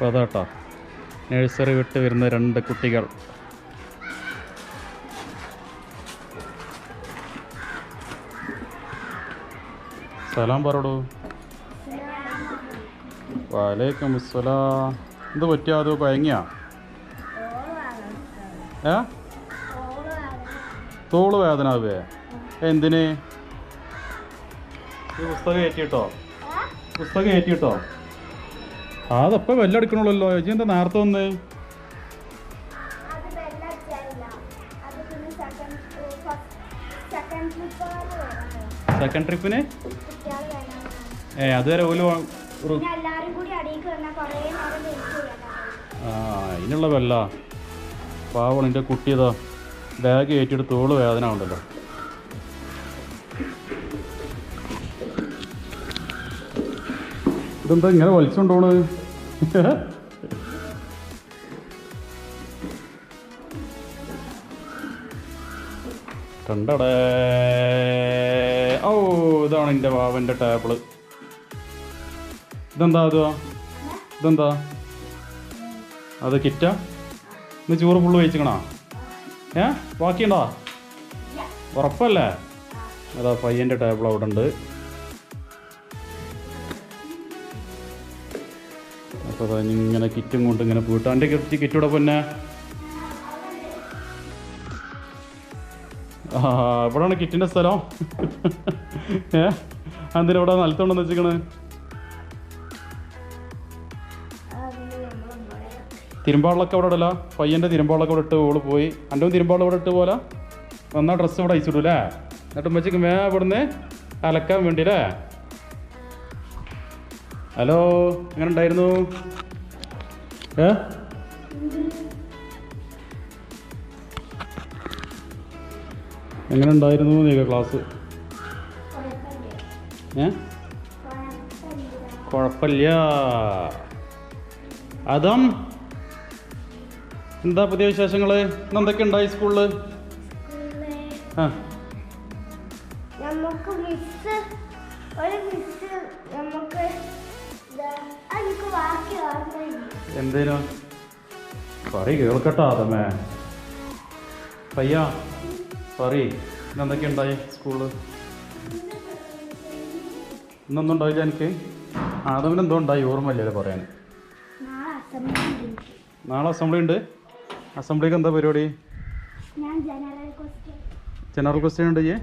അപ്പോൾ അതാട്ടോ നഴ്സറി വിട്ട് വരുന്ന രണ്ട് കുട്ടികൾ. സലാം പറടൂ. വലൈക്കും അസ്സലാം. എന്ത് പറ്റിയാ അത്? ഭയങ്ങിയ ഏ? തോൾ വേദന ആവേ എന്തിന് പുസ്തകം ഏറ്റിട്ടോ പുസ്തകം ഏറ്റിട്ടോ അതപ്പം വെല്ലടിക്കണുള്ളല്ലോ ചേച്ചി എന്താ നേരത്തെ വന്നേ? സെക്കൻഡ് സെക്കൻഡ് ട്രിപ്പ് സെക്കൻഡ് ട്രിപ്പിന് ഏ അതുവരെ ഓൽ ആ അതിനുള്ള വെല്ല. പാവണം എന്റെ കുട്ടിയതാ ബാഗ് ഏറ്റിട്ട് തോൾ വേദന ഉണ്ടല്ലോ ഇതെന്താ ഇങ്ങനെ വലിച്ചുകൊണ്ടോണ് കണ്ടടേ ഓ ഇതാണ് എന്റെ വാവന്റെ ടേബിൾ. ഇതെന്താ അത്? ഇതെന്താ? അത് കിറ്റ? ഇന്ന് ചോറ് ഫുള്ള് കഴിച്ചിക്കണോ? ഏ? ബാക്കിയുണ്ടോ? ഉറപ്പല്ലേ? അതാ പയ്യന്റെ ടേബിൾ അവിടെ ഉണ്ട് അപ്പോൾ ഇങ്ങനെ കിറ്റും കൊണ്ട് ഇങ്ങനെ പോയിട്ട്. എന്റെ കിറ്റ് കിറ്റൂടെ പിന്നെ. ആ ഇവിടെയാണ് കിറ്റിന്റെ സ്ഥലം. ഏ? എന്തിനാ ഇവിടെ നിലത്തോണ്ടെന്ന് വെച്ചിക്കണ് തിരുമ്പാളൊക്കെ അവിടെ ഇടല. പയ്യന്റെ തിരുമ്പാളൊക്കെ ഇവിടെ ഇട്ട് ഓൾ പോയി. എന്റെ തിരുമ്പാളം ഇവിടെ ഇട്ട് പോലെ. വന്നാൽ ഡ്രസ്സ് ഇവിടെ അയച്ചിടൂ അല്ലേ എന്നിട്ട് ഉമ്മച്ചിക്ക് മേ ഇവിടുന്ന് അലക്കാൻ വേണ്ടി അല്ലേ ഹലോ എങ്ങനെ ഉണ്ടായിരുന്നു ഏ? എങ്ങനെ ഉണ്ടായിരുന്നു നീക്ക ക്ലാസ്? ഏ? കുഴപ്പമില്ല. അതും എന്താ പുതിയ വിശേഷങ്ങൾ എന്തൊക്കെ ഉണ്ടായി സ്കൂളിൽ ആ. നമുക്ക് മിസ് ഒരു മിസ് നമുക്ക് എന്തേനു? പറയ് കേൾക്കട്ടോ അതമ്മേ. പയ്യ പറയ് ഇന്നെന്തൊക്കെ ഉണ്ടായി സ്കൂളിൽ ഇന്നൊന്നും ഉണ്ടായില്ല എനിക്ക് ആദമിന് എന്തോ ഉണ്ടായി ഓർമ്മയില്ലല്ലോ പറയാൻ. നാളെ അസംബ്ലി ഉണ്ട്. അസംബ്ലിക്ക് എന്താ പരിപാടി? ജനറൽ ക്വസ്റ്റ്യൻ ഉണ്ട് ചെയ്യേ